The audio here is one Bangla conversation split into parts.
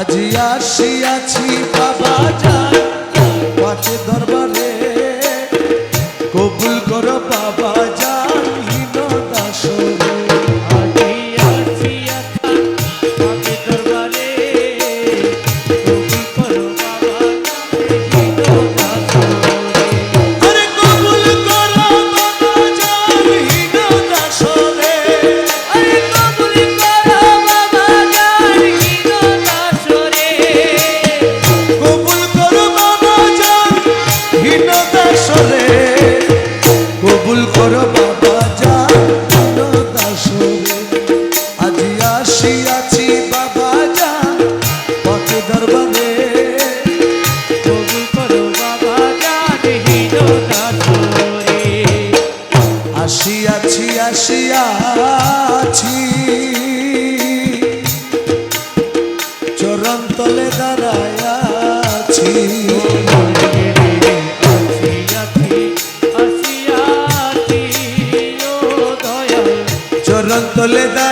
আজি আসিয়াছি বাবা যান পাঠে দরবারে। কবুল করো বাবা আসিয়াছি আসিয়াছি চরণ তলে দাঁড়ায়াছি দাঁড়ায়াছি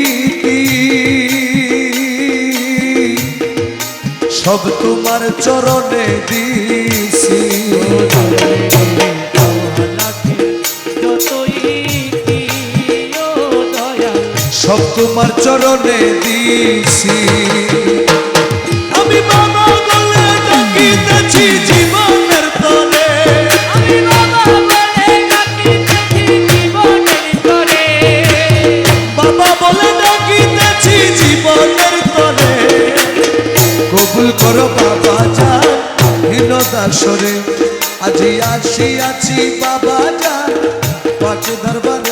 সব তোমার চরণে দিছি সব তোমার চরণে দিছি আমি বাবা বলে ডাকিতেছি জীবনের করো বাবা যান হীন দাসরে আজি আসিয়াছি বাবা যান পাঁচ দরবারে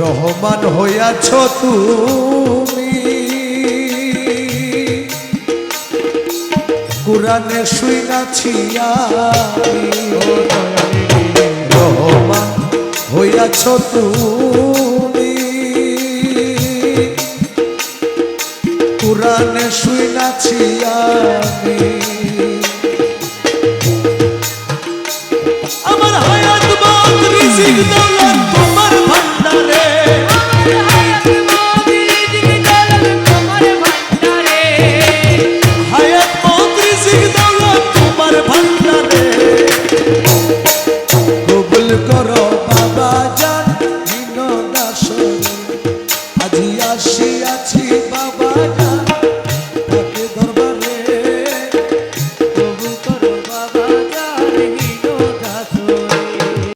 রহমান হইয়াছ তুমি। কোরআনে শুইনাছি আমি রহমান হইয়াছ তুমি। কোরআনে শুইনাছি আমি।